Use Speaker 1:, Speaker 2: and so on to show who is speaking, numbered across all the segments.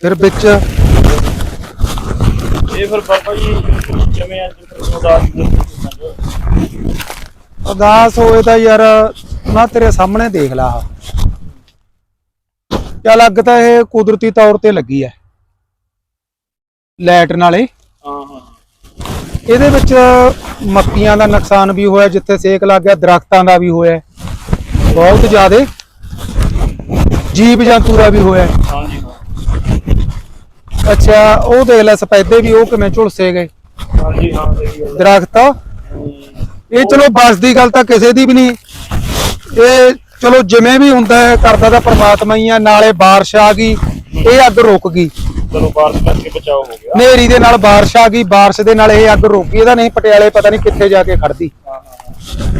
Speaker 1: ਫਿਰ ਵਿੱਚ
Speaker 2: ਇਹ ਫਿਰ ਬਾਬਾ ਜੀ ਜਿਵੇਂ ਅੱਜ ਉਦਾਸ
Speaker 1: ਉਦਾਸ ਹੋਏ ਤਾਂ ਯਾਰ ਨਾ ਤੇਰੇ ਸਾਹਮਣੇ ਦੇਖ ਲਾ ਆਹ। ਚੱਲ ਅੱਗ ਤਾਂ ਇਹ ਕੁਦਰਤੀ ਤੌਰ ਤੇ ਲੱਗੀ ਐ। ਲਾਈਟ ਨਾਲੇ।
Speaker 2: ਹਾਂ ਹਾਂ
Speaker 1: ਇਹਦੇ ਵਿੱਚ ਮੱਕੀਆਂ ਦਾ ਨੁਕਸਾਨ ਵੀ ਹੋਇਆ ਜਿੱਥੇ ਸੇਕ ਲੱਗ ਗਿਆ ਦਰਖਤਾਂ ਦਾ ਵੀ ਹੋਇਆ। ਬਹੁਤ ਜ਼ਿਆਦੇ। ਜੀਵ ਜੰਤੂ ਦਾ ਵੀ ਹੋਇਆ।
Speaker 2: ਹਾਂਜੀ। ਹਾਂ
Speaker 1: ਅੱਛਾ ਉਹ ਦੇਖ ਲੈ ਸਪੈਦੇ ਵੀ ਉਹ ਕਿਵੇਂ ਝੁਲਸੇ ਗਏ।
Speaker 2: ਹਾਂਜੀ ਹਾਂ ਸਹੀ ਗੱਲ
Speaker 1: ਦਰਖਤ। ਇਹ ਚਲੋ ਬਸ ਦੀ ਗੱਲ ਤਾਂ ਕਿਸੇ ਦੀ ਵੀ ਨਹੀਂ। ਇਹ ਚਲੋ ਜਿਵੇਂ ਵੀ ਹੁੰਦਾ ਹੈ ਕਰਦਾ ਤਾਂ ਪ੍ਰਮਾਤਮਾ ਹੀ ਆ ਨਾਲੇ ਬਾਰਿਸ਼ ਆ ਗਈ ਇਹ ਅੱਗ ਰੁਕ ਗਈ।
Speaker 2: ਚਲੋ ਬਾਰਿਸ਼ ਕਰਕੇ ਬਚਾਓ ਹੋ ਗਿਆ।
Speaker 1: ਹਨੇਰੀ ਦੇ ਨਾਲ ਬਾਰਿਸ਼ ਆ ਗਈ ਬਾਰਿਸ਼ ਦੇ ਨਾਲ ਇਹ ਅੱਗ ਰੁਕ ਗਈ ਇਹਦਾ ਨਹੀਂ ਪਟਿਆਲੇ ਪਤਾ ਨਹੀਂ ਕਿੱਥੇ ਜਾ ਕੇ ਖੜਦੀ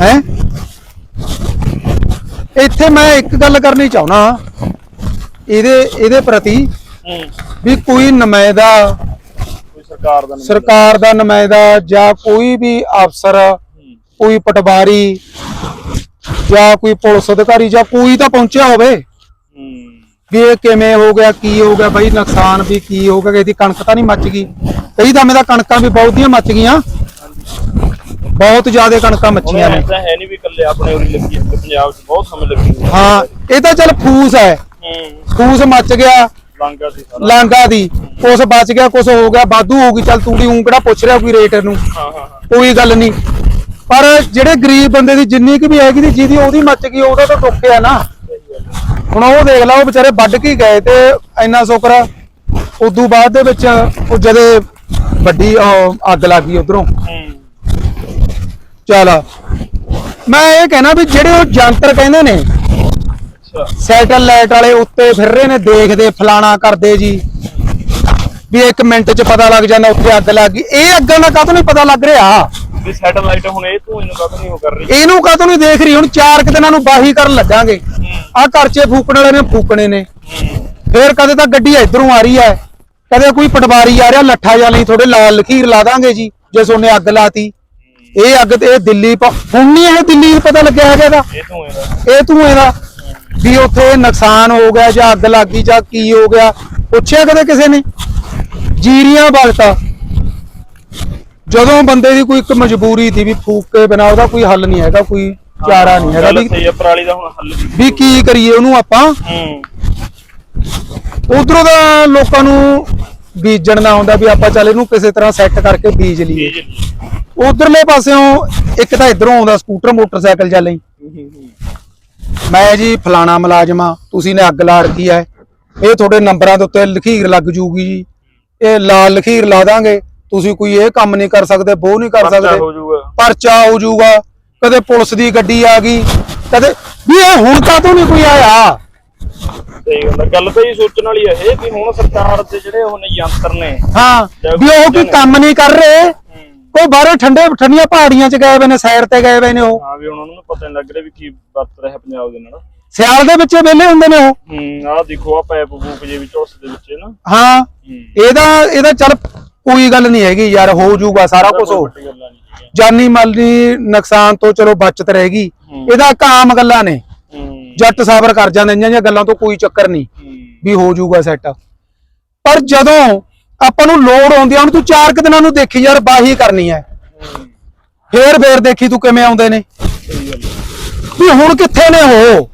Speaker 2: ਹਾਂ
Speaker 1: ਇੱਥੇ ਮੈਂ ਇੱਕ ਗੱਲ ਕਰਨੀ ਚਾਹੁੰਦਾ ਇਹਦੇ ਇਹਦੇ ਪ੍ਰਤੀ ਵੀ ਕੋਈ ਨੁਮਾਇੰਦਾ
Speaker 2: ਸਰਕਾਰ ਦਾ
Speaker 1: ਸਰਕਾਰ ਦਾ ਨੁਮਾਇੰਦਾ ਜਾਂ ਕੋਈ ਵੀ ਅਫਸਰ ਕੋਈ ਪਟਵਾਰੀ ਜਾਂ ਕੋਈ ਪੁਲਿਸ ਅਧਿਕਾਰੀ ਜਾਂ ਕੋਈ ਤਾਂ ਪਹੁੰਚਿਆ ਹੋਵੇ। ਵੀ ਇਹ ਕਿਵੇਂ ਹੋ ਗਿਆ ਕੀ ਹੋ ਗਿਆ ਬਈ ਨੁਕਸਾਨ ਵੀ ਕੀ ਹੋ ਗਿਆ ਇਹਦੀ ਕਣਕ ਤਾਂ ਨਹੀਂ ਮੱਚ ਗਈ। ਕਈ ਦਮੇ ਤਾਂ ਕਣਕਾਂ ਵੀ ਬਹੁਤੀਆਂ ਮੱਚ ਗਈਆਂ। ਬਹੁਤ ਜ਼ਿਆਦਾ ਕਣਕਾਂ ਮੱਚੀਆਂ ਨੇ।
Speaker 2: ਐਸਾ ਹੈ ਨਹੀਂ ਵੀ ਇਕੱਲੇ ਆਪਣੇ ਉਰੀ ਲੱਗੀ ਪੰਜਾਬ 'ਚ ਬਹੁਤ ਸਮੇਂ ਲੱਗੀ ਹੈ।
Speaker 1: ਇਹ ਤਾਂ ਚੱਲ ਫੂਸ ਹੂੰ। ਫੂਸ ਮੱਚ ਗਿਆ।
Speaker 2: ਲਾਂਗਾ ਸੀ ਸਾਰਾ।
Speaker 1: ਲਾਂਗਾ ਦੀ। ਕੁਛ ਬਚ ਗਿਆ ਕੁਛ ਹੋ ਗਿਆ ਵਾਧੂ ਹੋ ਗਈ ਚੱਲ ਤੂੜੀ ਊਂ ਕਿਹੜਾ ਪੁੱਛ ਰਿਹਾ ਕੋਈ ਰੇਟ ਨੂੰ?
Speaker 2: ਹਾਂ ਹਾਂ ਹਾਂ।
Speaker 1: ਕੋਈ ਗੱਲ ਨਹੀਂ। ਪਰ ਜਿਹੜੇ ਗਰੀਬ ਬੰਦੇ ਦੀ ਜਿੰਨੀ ਕੁ ਵੀ ਹੈਗੀ ਦੀ ਜਿਹਦੀ ਉਹਦੀ ਮੱਚ ਗਈ ਉਹਦਾ ਤਾਂ ਦੁੱਖ ਆ ਨਾ।
Speaker 2: ਸਹੀ ਗੱਲ ਹੈ।
Speaker 1: ਹੁਣ ਉਹ ਦੇਖ ਲਾ ਉਹ ਵਿਚਾਰੇ ਵੱਢ ਕੇ ਹੀ ਗਏ ਤੇ ਇੰਨਾ ਸ਼ੁਕਰ ਉਦੋਂ ਬਾਅਦ ਦੇ ਵਿੱਚ ਉਹ ਜਦੇ ਵੱਡੀ ਉਹ ਅੱਗ ਲੱਗ ਗਈ ਉਧਰੋਂ।
Speaker 2: ਹੂੰ।
Speaker 1: ਚੱਲ। ਮੈਂ ਇਹ ਕਹਿਣਾ ਵੀ ਜਿਹੜੇ ਉਹ ਜੰਤਰ ਕਹਿੰਦੇ ਨੇ ਸੈਟਲਾਈਟ ਵਾਲੇ ਉੱਤੇ ਫਿਰ ਰਹੇ ਨੇ ਦੇਖਦੇ ਫਲਾਣਾ ਕਰਦੇ ਜੀ। ਵੀ ਇੱਕ ਮਿੰਟ 'ਚ ਪਤਾ ਲੱਗ ਜਾਂਦਾ ਉੱਥੇ ਅੱਗ ਲੱਗ ਗਈ। ਇਹ ਅੱਗਾਂ ਦਾ ਕਾਹਤੋਂ ਨਹੀਂ ਪਤਾ ਲੱਗ ਰਿਹਾ?
Speaker 2: ਵੀ ਸੈਟਲਾਈਟ ਹੁਣ ਇਹ ਤੂੰ ਇਹਨੂੰ ਕਦ ਨਹੀਂ ਉਹ ਕਰ ਰਹੀ?
Speaker 1: ਇਹਨੂੰ ਕਾਹਤੋਂ ਨਹੀਂ ਦੇਖ ਰਹੀ? ਹੁਣ ਚਾਰ ਕੁ ਦਿਨਾਂ ਨੂੰ ਬਾਹੀ ਕਰਨ ਲੱਗਾਂਗੇ। ਆਹ ਖਰਚੇ ਫੂਕਣ ਵਾਲੇ ਨੇ ਫੂਕਣੇ ਨੇ। ਫੇਰ ਕਦੇ ਤਾਂ ਗੱਡੀ ਇਧਰੋਂ ਆ ਰਹੀ ਹੈ। ਕਦੇ ਕੋਈ ਪਟਵਾਰੀ ਆ ਰਿਹਾ ਲੱਠਾ ਜਾਂ ਲਈ ਥੋੜੇ ਲਾਲ ਲਖੀਰ ਲਾ ਦਾਂਗੇ ਜੀ ਜੇ ਸੋਨੇ ਅੱਗ ਲਾਤੀ। ਇਹ ਅੱਗ ਤੇ ਇਹ ਦਿੱਲੀ ਹੁਣ ਨਹੀਂ ਇਹ ਦਿੱਲੀ ਪਤਾ ਲੱਗਿਆ ਹੈਗਾ ਇਹਦਾ।
Speaker 2: ਇਹ ਤੂੰ ਇਹਦਾ।
Speaker 1: ਇਹ ਤੂੰ ਇਹਦਾ। ਵੀ ਉੱਥੇ ਨੁਕਸਾਨ ਹੋ ਗਿਆ ਜਾਂ ਅੱਗ ਲੱਗ ਜਾਂ ਕੀ ਹੋ ਗਿਆ ਪੁੱਛਿਆ ਕਦੇ ਕਿਸੇ ਨੇ? ਜੀਰੀਆਂ ਬਲਤਾ ਜਦੋਂ ਬੰਦੇ ਦੀ ਕੋਈ ਇੱਕ ਮਜਬੂਰੀ ਸੀ ਵੀ ਫੂਕ ਕੇ ਬਿਨਾ ਉਹਦਾ ਕੋਈ ਹੱਲ ਨਹੀਂ ਹੈਗਾ ਕੋਈ ਚਾਰਾ ਨਹੀਂ ਹੈਗਾ ਵੀ
Speaker 2: ਸਹੀ ਹੈ ਪਰਾਲੀ ਦਾ ਹੁਣ ਹੱਲ ਵੀ
Speaker 1: ਕੀ ਕਰੀਏ ਉਹਨੂੰ ਆਪਾਂ? ਉਧਰੋਂ ਦਾ ਲੋਕਾਂ ਨੂੰ ਬੀਜਣ ਦਾ ਹੁੰਦਾ ਵੀ ਆਪਾਂ ਚੱਲ ਇਹਨੂੰ ਕਿਸੇ ਤਰ੍ਹਾਂ ਸੈੱਟ ਕਰਕੇ ਬੀਜ ਲਈਏ। ਉਧਰਲੇ ਪਾਸਿਓਂ ਇੱਕ ਤਾਂ ਇਧਰੋਂ ਆਉਂਦਾ ਸਕੂਟਰ ਮੋਟਰਸਾਈਕਲ ਚੱਲ ਮੈਂ ਜੀ ਫਲਾਣਾ ਮੁਲਾਜ਼ਮਾ ਤੁਸੀਂ ਨੇ ਅੱਗ ਲਾ ਰੱਖੀ ਹੈ। ਇਹ ਤੁਹਾਡੇ ਨੰਬਰਾਂ ਦੇ ਉੱਤੇ ਲਖੀਰ ਲੱਗ ਜੂਗੀ ਜੀ। ਇਹ ਲਾਲ ਲਖੀਰ ਲਾ ਦਾਂਗੇ। ਤੁਸੀਂ ਕੋਈ ਇਹ ਕੰਮ ਨਹੀਂ ਕਰ ਸਕਦੇ ਉਹ ਨਹੀਂ ਕਰ ਸਕਦੇ। ਪਰਚਾ ਹੋ ਜਾਊਗਾ। ਕਦੇ ਪੁਲਿਸ ਦੀ ਗੱਡੀ ਆ ਗਈ ਕਦੇ ਵੀ ਇਹ ਹੁਣ ਕਾਹਤੋਂ ਨਹੀਂ ਕੋਈ ਆਇਆ।
Speaker 2: ਸਹੀ ਗੱਲ ਤਾਂ ਇਹ ਸੋਚਣ ਵਾਲੀ ਹੈ ਇਹ ਵੀ ਹੁਣ ਸਰਕਾਰ ਦੇ ਜਿਹੜੇ ਉਹ ਨੇ ਯੰਤਰ ਨੇ।
Speaker 1: ਹਾਂ ਵੀ ਉਹ ਕੋਈ ਕੰਮ ਨਹੀਂ ਕਰ ਰਹੇ। ਕੋਈ ਬਾਹਰੋਂ ਠੰਡੇ ਠੰਡੀਆਂ ਪਹਾੜੀਆਂ 'ਚ ਗਏ ਹੋਏ ਨੇ ਸੈਰ ਤੇ ਗਏ ਹੋਏ ਨੇ ਉਹ।
Speaker 2: ਹਾਂ ਵੀ ਹੁਣ ਉਹਨਾਂ ਨੂੰ ਪਤਾ ਨਹੀਂ ਲੱਗ ਰਿਹਾ ਵੀ ਕੀ ਵਰਤ ਰਿਹਾ ਪੰਜਾਬ ਦੇ ਨਾਲ।
Speaker 1: ਸਿਆਲ ਦੇ ਵਿੱਚ ਵਿਹਲੇ ਹੁੰਦੇ ਨੇ ਉਹ।
Speaker 2: ਹੂੰ ਆਹ ਦੇਖੋ ਆ ਪੈਪ ਬੂਕ ਜੇ ਵੀ ਝੁੱਸ ਦੇ ਵਿੱਚ ਨਾ
Speaker 1: ਹਾਂ ਇਹਦਾ ਇਹਦਾ ਚੱਲ ਕੋਈ ਗੱਲ ਨਹੀਂ ਹੈਗੀ ਯਾਰ ਹੋ ਜਾਊਗਾ ਸਾਰਾ ਕੁਝ ਹੋ। ਜਾਨੀ ਮਾਲੀ ਨੁਕਸਾਨ ਤੋਂ ਚਲੋ ਬਚਤ ਰਹੇਗੀ। ਇਹਦਾ ਇੱਕ ਆਮ ਗੱਲਾਂ ਨੇ। ਜੱਟ ਸਾਬਰ ਕਰ ਜਾਂਦੇ ਇੰਨੀਆਂ ਜਿਹੀਆਂ ਗੱਲਾਂ ਤੋਂ ਕੋਈ ਚੱਕਰ ਨਹੀਂ ਵੀ ਹੋ ਜਾਊਗਾ ਸੈੱਟ ਪਰ ਜਦੋਂ ਆਪਾਂ ਨੂੰ ਲੋੜ ਆਉਂਦੀ ਆ ਹੁਣ ਤੂੰ ਚਾਰ ਕੁ ਦਿਨਾਂ ਨੂੰ ਦੇਖੀ ਯਾਰ ਬਾਹੀ ਕਰਨੀ ਹੈ
Speaker 2: ਹੂੰ,
Speaker 1: ਫੇਰ ਫੇਰ ਦੇਖੀ ਤੂੰ ਕਿਵੇਂ ਆਉਂਦੇ ਨੇ।
Speaker 2: ਹੈ।
Speaker 1: ਵੀ ਹੁਣ ਕਿੱਥੇ ਨੇ ਉਹ?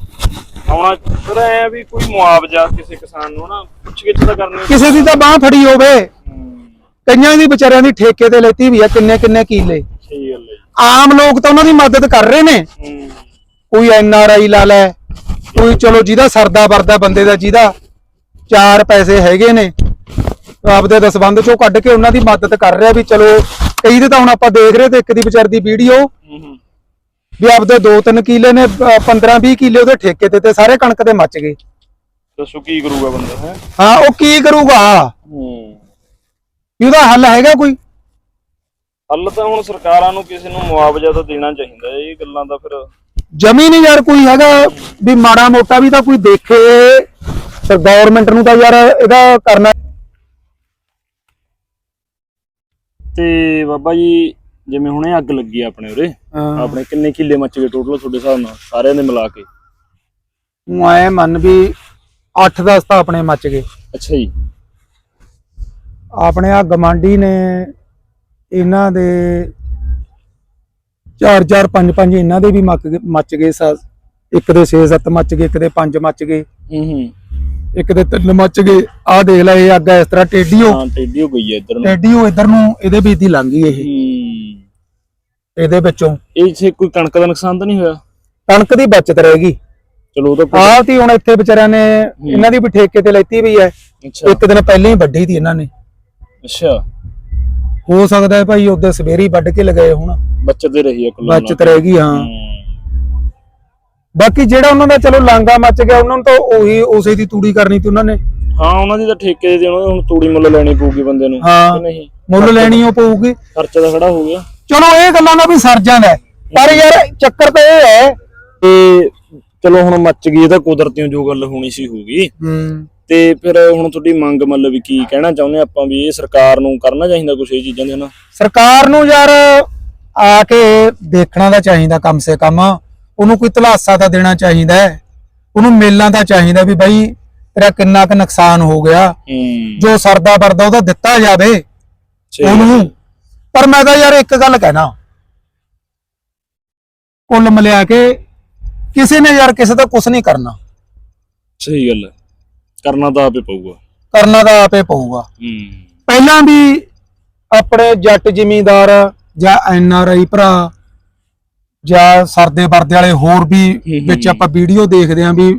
Speaker 2: ਹੁਣ ਫਿਰ ਐ ਵੀ ਕੋਈ ਮੁਆਵਜ਼ਾ ਕਿਸੇ ਕਿਸਾਨ ਨੂੰ ਨਾ ਪੁੱਛ ਗਿੱਛ ਤਾਂ ਕਰਨੀ
Speaker 1: ਕਿਸੇ ਦੀ ਤਾਂ ਬਾਹ ਫੜੀ ਹੋਵੇ।
Speaker 2: ਹੂੰ,
Speaker 1: ਕਈਆਂ ਦੀ ਵਿਚਾਰਿਆਂ ਦੀ ਠੇਕੇ ਤੇ ਲੈਤੀ ਵੀ ਆ ਕਿੰਨੇ ਕਿੰਨੇ ਕੀਲੇ।
Speaker 2: ਸਹੀ ਗੱਲ ਹੈ।
Speaker 1: ਆਮ ਲੋਕ ਤਾਂ ਉਹਨਾਂ ਦੀ ਮਦਦ ਕਰ ਰਹੇ ਨੇ।
Speaker 2: ਹੂੰ।
Speaker 1: ਕੋਈ ਐਨ ਆਰ ਆਈ ਲਾ ਲੈ ਕੋਈ ਚਲੋ ਜਿਹਦਾ ਸਰਦਾ ਵਰਦਾ ਬੰਦੇ ਦਾ ਜਿਹਦਾ ਚਾਰ ਪੈਸੇ ਹੈਗੇ ਨੇ। ਆਪਦੇ ਦਸਬੰਦ ਚੋਂ ਕੱਢ ਕੇ ਉਹਨਾਂ ਦੀ ਮਦਦ ਕਰ ਰਿਹਾ ਵੀ ਚਲੋ ਕਈ ਦੇ ਤਾਂ ਹੁਣ ਆਪਾਂ ਦੇਖ ਰਹੇ ਤੇ ਇੱਕ ਦੀ ਵਿਚਾਰ ਦੀ ਵੀਡੀਓ। ਵੀ ਆਪਦੇ 2-3 ਕਿੱਲੇ ਨੇ 15-20 ਕਿੱਲੇ ਉਹਦੇ ਠੇਕੇ ਤੇ ਤੇ ਸਾਰੇ ਕਣਕ ਦੇ ਮੱਚ ਗਏ।
Speaker 2: ਦੱਸੋ ਕੀ ਕਰੂਗਾ ਬੰਦਾ ਹੈ?
Speaker 1: ਹਾਂ ਉਹ ਕੀ ਕਰੂਗਾ?
Speaker 2: ਹੂੰ।
Speaker 1: ਵੀ ਉਹਦਾ ਹੱਲ ਹੈਗਾ ਕੋਈ?
Speaker 2: ਹੱਲ ਤਾਂ ਹੁਣ ਸਰਕਾਰਾਂ ਨੂੰ ਕਿਸੇ ਨੂੰ ਮੁਆਵਜ਼ਾ ਤਾਂ ਦੇਣਾ ਚਾਹੀਦਾ। ਇਹ ਗੱਲਾਂ ਦਾ ਫਿਰ
Speaker 1: ਜਮੀ ਨਹੀਂ ਯਾਰ ਕੋਈ ਹੈਗਾ ਵੀ ਮਾੜਾ ਮੋਟਾ ਵੀ ਤਾਂ ਕੋਈ ਦੇਖੇ। ਸਰ ਗਵਰਨਮੈਂਟ ਨੂੰ ਤਾਂ ਯਾਰ ਇਹਦਾ ਕਰਨਾ
Speaker 2: ਤੇ ਬਾਬਾ ਜੀ ਜਿਵੇਂ ਹੁਣੇ ਅੱਗ ਲੱਗੀ ਆ ਆਪਣੇ ਉਰੇ
Speaker 1: ਹਾਂ।
Speaker 2: ਆਪਣੇ ਕਿੰਨੇ ਕਿੱਲੇ ਮੱਚ ਗਏ ਟੋਟਲ ਤੁਹਾਡੇ ਹਿਸਾਬ ਨਾਲ ਸਾਰਿਆਂ ਦੇ ਮਿਲਾ ਕੇ?
Speaker 1: ਉਹ ਐ ਮੰਨ ਵੀ 8-10 ਤਾਂ ਆਪਣੇ ਮੱਚ ਗਏ।
Speaker 2: ਅੱਛਾ ਜੀ।
Speaker 1: ਆਪਣੇ ਆ ਗਮਾਂਡੀ ਨੇ ਇਹਨਾਂ ਦੇ ਚਾਰ ਚਾਰ ਪੰਜ ਪੰਜ ਇਹਨਾਂ ਦੇ ਵੀ ਮੱਕ ਗਏ ਮੱਚ ਗਏ ਸਾ ਇੱਕ ਦੇ 6-7 ਮੱਚ ਗਏ ਇੱਕ ਦੇ 5 ਮੱਚ ਗਏ।
Speaker 2: ਹੂੰ ਹੂੰ।
Speaker 1: ਇੱਕ ਦੇ 3 ਮੱਚ ਗਏ। ਆਹ ਦੇਖ ਲੈ ਇਹ ਅੱਗ ਇਸ ਤਰ੍ਹਾਂ ਟੇਡੀਓ
Speaker 2: ਹਾਂ। ਟੇਡੀ ਹੋ ਗਈ ਹੈ ਇੱਧਰ ਨੂੰ।
Speaker 1: ਟੇਡੀਓ ਇਧਰ ਨੂੰ ਇਹਦੇ ਵਿੱਚ ਦੀ ਲੰਘ ਗਈ ਇਹ।
Speaker 2: ਹੂੰ।
Speaker 1: ਇਹਦੇ ਵਿੱਚੋਂ।
Speaker 2: ਇਹ ਇੱਥੇ ਕੋਈ ਕਣਕ ਦਾ ਨੁਕਸਾਨ ਤਾਂ ਨਹੀਂ ਹੋਇਆ?
Speaker 1: ਕਣਕ ਦੀ ਬਚਤ ਰਹੇਗੀ
Speaker 2: ਚਲੋ ਉਹ ਤਾਂ
Speaker 1: ਆਹ ਤੀ ਹੁਣ ਇੱਥੇ ਵਿਚਾਰਿਆਂ ਨੇ ਇਹਨਾਂ ਦੀ ਵੀ ਠੇਕੇ ਤੇ ਲੈਤੀ ਵੀ ਹੈ।
Speaker 2: ਅੱਛਾ।
Speaker 1: ਇੱਕ ਦਿਨ ਪਹਿਲਾਂ ਹੀ ਵੱਢੀ ਤੀ ਇਹਨਾਂ ਨੇ।
Speaker 2: ਅੱਛਾ।
Speaker 1: ਹੋ ਸਕਦਾ ਹੈ ਭਾਈ ਉਹਦੇ ਸਵੇਰੇ ਵੱਢ ਕੇ ਲਗਾਏ ਹੁਣ।
Speaker 2: ਬੱਚਤ ਹੀ ਰਹੀ ਹੈ ਕੁੱਲ
Speaker 1: ਬਚਤ ਰਹੇਗੀ ਹਾਂ।
Speaker 2: ਹੂੰ।
Speaker 1: ਬਾਕੀ ਜਿਹੜਾ ਉਹਨਾਂ ਦਾ ਚਲੋ ਲਾਂਗਾ ਮੱਚ ਗਿਆ ਉਹਨਾਂ ਨੂੰ ਤਾਂ ਉਹੀ ਉਸੇ ਦੀ ਤੂੜੀ ਕਰਨੀ ਤੀ ਉਹਨਾਂ ਨੇ।
Speaker 2: ਹਾਂ ਉਹਨਾਂ ਦੀ ਤਾਂ ਠੇਕੇ ਦੇ ਉਹਨਾਂ ਨੂੰ ਹੁਣ ਤੂੜੀ ਮੁੱਲ ਲੈਣੀ ਪਊਗੀ ਬੰਦੇ ਨੂੰ
Speaker 1: ਹਾਂ।
Speaker 2: ਕਿ ਨਹੀਂ?
Speaker 1: ਮੁੱਲ ਲੈਣੀ ਉਹ ਪਊਗੀ।
Speaker 2: ਖਰਚਾ ਤਾਂ ਖੜਾ ਹੋ ਗਿਆ।
Speaker 1: ਚਲੋ ਇਹ ਗੱਲਾਂ ਦਾ ਵੀ ਸਰ ਜਾਂਦਾ ਹੈ। ਪਰ ਯਾਰ ਚੱਕਰ ਤਾਂ ਇਹ ਹੈ
Speaker 2: ਤੇ ਚਲੋ ਹੁਣ ਮੱਚ ਗਈ ਇਹ ਤਾਂ ਕੁਦਰਤੀਓ ਜੋ ਗੱਲ ਹੋਣੀ ਸੀ ਹੋਊਗੀ
Speaker 1: ਹੂੰ।
Speaker 2: ਤੇ ਫਿਰ ਹੁਣ ਤੁਹਾਡੀ ਮੰਗ ਮਤਲਬ ਵੀ ਕੀ ਕਹਿਣਾ ਚਾਹੁੰਦੇ ਆਪਾਂ ਵੀ ਇਹ ਸਰਕਾਰ ਨੂੰ ਕਰਨਾ ਚਾਹੀਦਾ ਕੁਛ ਇਹ ਚੀਜ਼ਾਂ ਦੇ ਹਨਾ
Speaker 1: ਸਰਕਾਰ ਨੂੰ ਯਾਰ ਆ ਕੇ ਦੇਖਣਾ ਦਾ ਚਾਹੀਦਾ ਕਮ ਸੇ ਕਮ। ਉਹਨੂੰ ਕੋਈ ਧਲਾਸਾ ਤਾਂ ਦੇਣਾ ਚਾਹੀਦਾ ਹੈ। ਉਹਨੂੰ ਮਿਲਣਾ ਤਾਂ ਚਾਹੀਦਾ ਵੀ ਬਾਈ ਤੇਰਾ ਕਿੰਨਾ ਕੁ ਨੁਕਸਾਨ ਹੋ ਗਿਆ।
Speaker 2: ਹੂੰ।
Speaker 1: ਜੋ ਸਰਦਾ ਵਰਦਾ ਉਹਦਾ ਦਿੱਤਾ ਜਾਵੇ ਉਹਨੂੰ। ਪਰ ਮੈਂ ਤਾਂ ਯਾਰ ਇੱਕ ਗੱਲ ਕਹਿਣਾ। ਕੁੱਲ ਮਿਲਿਆ ਕੇ ਕਿਸੇ ਨੇ ਯਾਰ ਕਿਸੇ ਦਾ ਕੁਝ ਨਹੀਂ ਕਰਨਾ।
Speaker 2: ਸਹੀ ਗੱਲ ਹੈ। ਕਰਨਾ ਤਾਂ ਆਪੇ ਪਊਗਾ।
Speaker 1: ਕਰਨਾ ਤਾਂ ਆਪੇ ਪਊਗਾ।
Speaker 2: ਹੂੰ।
Speaker 1: ਪਹਿਲਾਂ ਵੀ ਆਪਣੇ ਜੱਟ ਜ਼ਿਮੀਂਦਾਰ ਜਾਂ ਐਨ ਆਰ ਆਈ ਭਰਾ ਜਾਂ ਸਰਦੇ ਵਰਦੇ ਵਾਲੇ ਹੋਰ ਵੀ। ਵਿੱਚ ਆਪਾਂ ਵੀਡੀਓ ਦੇਖਦੇ ਆਂ ਵੀ